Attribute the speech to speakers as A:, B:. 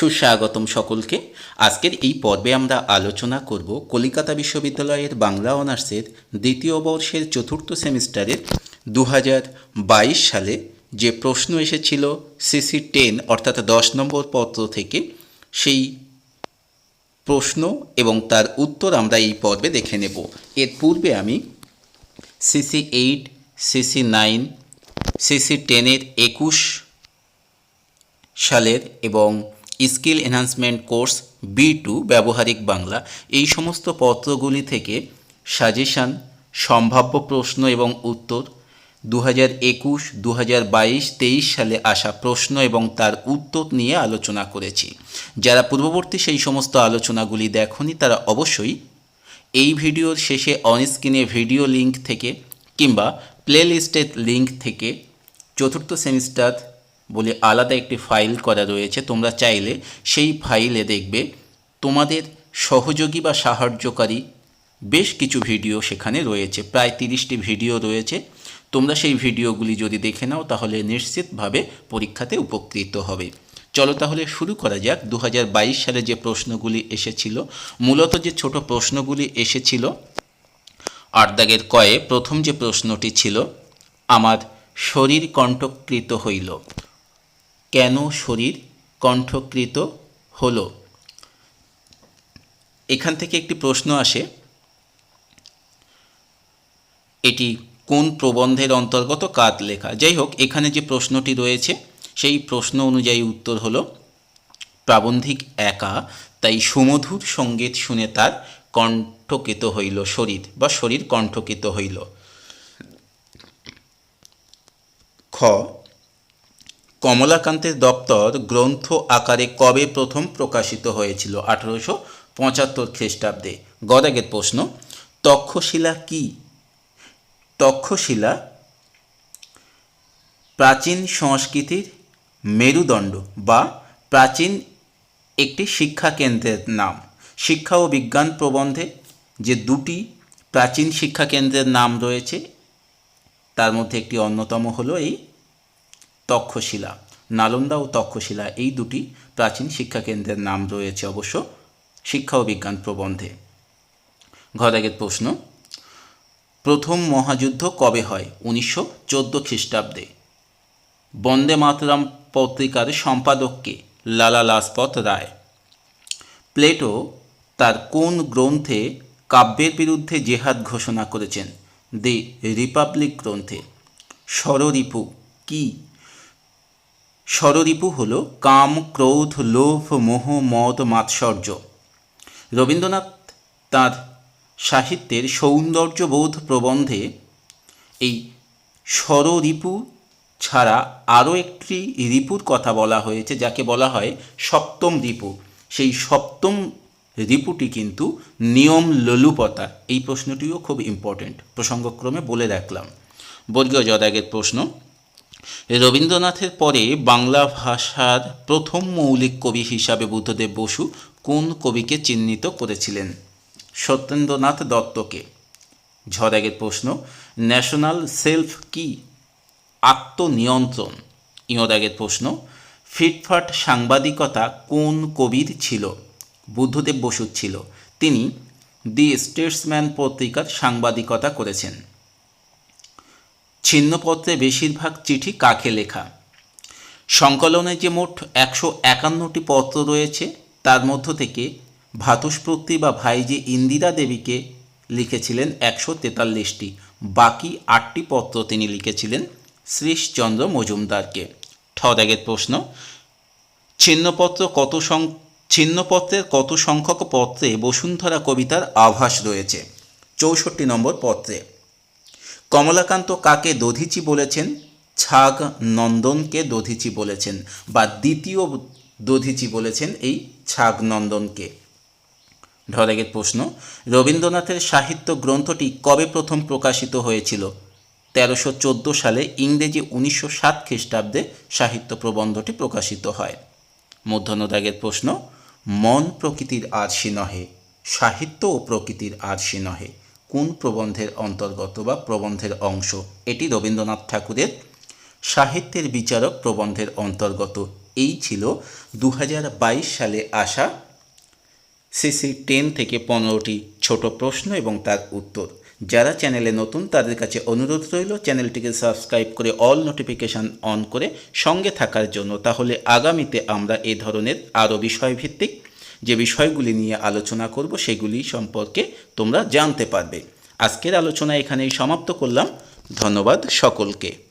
A: সুস্বাগতম সকলকে। আজকের এই পর্বে আমরা আলোচনা করব কলিকাতা বিশ্ববিদ্যালয়ের বাংলা অনার্সের দ্বিতীয় বর্ষের চতুর্থ সেমিস্টারের দু হাজার বাইশ সালে যে প্রশ্ন এসেছিল সিসি টেন অর্থাৎ দশ নম্বর পত্র থেকে, সেই প্রশ্ন এবং তার উত্তর আমরা এই পর্বে দেখে নেব। এর পূর্বে আমি CC eight, CC nine, CC টেনের একুশ সালের এবং skill enhancement course B two ব্যবহারিক বাংলা, এই সমস্ত পত্রগুলি থেকে সাজেশান, সম্ভাব্য প্রশ্ন এবং উত্তর দু হাজার একুশ দু হাজার বাইশ, তেইশ সালে আসা প্রশ্ন এবং তার উত্তর নিয়ে আলোচনা করেছি। যারা পূর্ববর্তী সেই সমস্ত আলোচনাগুলি দেখনি, তারা অবশ্যই এই ভিডিওর শেষে অনস্ক্রিনে ভিডিও লিংক থেকে কিংবা প্লে লিস্টের লিঙ্ক থেকে চতুর্থ সেমিস্টার বলে আলাদা একটি ফাইল করা রয়েছে, তোমরা চাইলে সেই ফাইলে দেখবে তোমাদের সহযোগী বা সাহায্যকারী বেশ কিছু ভিডিও সেখানে রয়েছে, প্রায় তিরিশটি ভিডিও রয়েছে। তোমরা সেই ভিডিওগুলি যদি দেখে নাও, তাহলে নিশ্চিতভাবে পরীক্ষাতে উপকৃত হবে। চলো তাহলে শুরু করা যাক। দু হাজার বাইশ সালে যে প্রশ্নগুলি এসেছিল, মূলত যে ছোট প্রশ্নগুলি এসেছিল আট দাগের কয়ে প্রথম যে প্রশ্নটি ছিল, আমার শরীর কণ্ঠকৃত হইল। কেন শরীর কণ্ঠকৃত হলো? এখান থেকে একটি প্রশ্ন আসে। এটি কোন প্রবন্ধের অন্তর্গত কাত লেখা? যাই হোক, এখানে যে প্রশ্নটি রয়েছে, সেই প্রশ্ন অনুযায়ী উত্তর হলো, প্রাবন্ধিক একা, তাই সুমধুর সংগীত শুনে তার কণ্ঠকিত হইল শরীর, বা শরীর কণ্ঠকিত হইল। খ কমলাকান্তের দপ্তর গ্রন্থ আকারে কবে প্রথম প্রকাশিত হয়েছিল? আঠারোশো পঁচাত্তর খ্রিস্টাব্দে। গদাগের প্রশ্ন, তক্ষশিলা কি? তক্ষশিলা প্রাচীন সংস্কৃতির মেরুদণ্ড বা প্রাচীন একটি শিক্ষা কেন্দ্রের নাম। শিক্ষা ও বিজ্ঞান প্রবন্ধে যে দুটি প্রাচীন শিক্ষা কেন্দ্রের নাম রয়েছে, তার মধ্যে একটি অন্যতম হলো এই তক্ষশিলা, নালন্দা ও তক্ষশিলা এই দুটি প্রাচীন শিক্ষা কেন্দ্রের নাম রয়েছে অবশ্য শিক্ষা ও বিজ্ঞান প্রবন্ধে। ঘদাগের প্রশ্ন, প্রথম মহাযুদ্ধ কবে হয়? উনিশশো চোদ্দ খ্রিস্টাব্দে। বন্দে মাতরম পত্রিকার সম্পাদককে লালা লাজপত রায়। প্লেটো তার কোন গ্রন্থে কাব্যের বিরুদ্ধে জেহাদ ঘোষণা করেছেন? দি রিপাবলিক গ্রন্থে। ষড়রিপু কি ষড়রিপু হল কাম, ক্রোধ, লোভ, মোহ, মদ, মাৎসর্য। রবীন্দ্রনাথ তাঁর সাহিত্যের সৌন্দর্যবোধ প্রবন্ধে এই ষড়রিপু ছাড়া আরও একটি রিপুর কথা বলা হয়েছে, যাকে বলা হয় সপ্তম রিপু। সেই সপ্তম রিপুটি কিন্তু নিয়ম ললুপতা। এই প্রশ্নটিও খুব ইম্পর্টেন্ট প্রসঙ্গক্রমে বলে রাখলাম। বর্গীয় জদাগের প্রশ্ন রবীন্দ্রনাথের পরে বাংলা ভাষার প্রথম মৌলিক কবি হিসাবে বুদ্ধদেব বসু কোন কবিকে চিহ্নিত করেছিলেন? সত্যেন্দ্রনাথ দত্তকে। ঝদাগের প্রশ্ন, ন্যাশনাল সেলফ কি? আত্মনিয়ন্ত্রণ। ইয়দাগের প্রশ্ন, ফিটফাট সাংবাদিকতা কোন কবির ছিল? বুদ্ধদেব বসুর ছিল। তিনি দি স্টেটসম্যান পত্রিকার সাংবাদিকতা করেছেন। ছিন্নপত্রে বেশিরভাগ চিঠি কাকে লেখা? সংকলনে যে মোট একশো একান্নটি পত্র রয়েছে, তার মধ্য থেকে ভাতুষপ্রতি বা ভাইজি ইন্দিরা দেবীকে লিখেছিলেন একশো তেতাল্লিশটি। বাকি আটটি পত্র তিনি লিখেছিলেন শ্রীশচন্দ্র মজুমদারকে। ঠদাগের প্রশ্ন, ছিন্নপত্র কত সং, ছিন্নপত্রের কত সংখ্যক পত্রে বসুন্ধরা কবিতার আভাস রয়েছে? চৌষট্টি নম্বর পত্রে। কমলাকান্ত কাকে দধিচি বলেছেন? ছাগ নন্দনকে দধিচি বলেছেন বা দ্বিতীয় দধিচি বলেছেন এই ছাগ নন্দনকে? ঢরেগের প্রশ্ন, রবীন্দ্রনাথের সাহিত্য গ্রন্থটি কবে প্রথম প্রকাশিত হয়েছিল? তেরোশো চোদ্দ সালে ইংরেজি উনিশশো সাত খ্রিস্টাব্দে সাহিত্য প্রবন্ধটি প্রকাশিত হয়। মধ্যনদাগের প্রশ্ন, মন প্রকৃতির আরশি নহে, সাহিত্য ও প্রকৃতির আরশি নহে। কোন প্রবন্ধের অন্তর্গত বা প্রবন্ধের অংশ? এটি রবীন্দ্রনাথ ঠাকুরের সাহিত্যের বিচারক প্রবন্ধের অন্তর্গত। এই ছিল দু হাজার বাইশ সালে আসা সিসি টেন থেকে পনেরোটি ছোট প্রশ্ন এবং তার উত্তর। যারা চ্যানেলে নতুন, তাদের কাছে অনুরোধ রইল চ্যানেলটিকে সাবস্ক্রাইব করে অল নোটিফিকেশান অন করে সঙ্গে থাকার জন্য, তাহলে আগামীতে আমরা এ ধরনের আরও বিষয়ভিত্তিক যে বিষয়গুলি নিয়ে আলোচনা করব সেগুলি সম্পর্কে তোমরা জানতে পারবে। আজকের আলোচনা এখানেই সমাপ্ত করলাম। ধন্যবাদ সকলকে।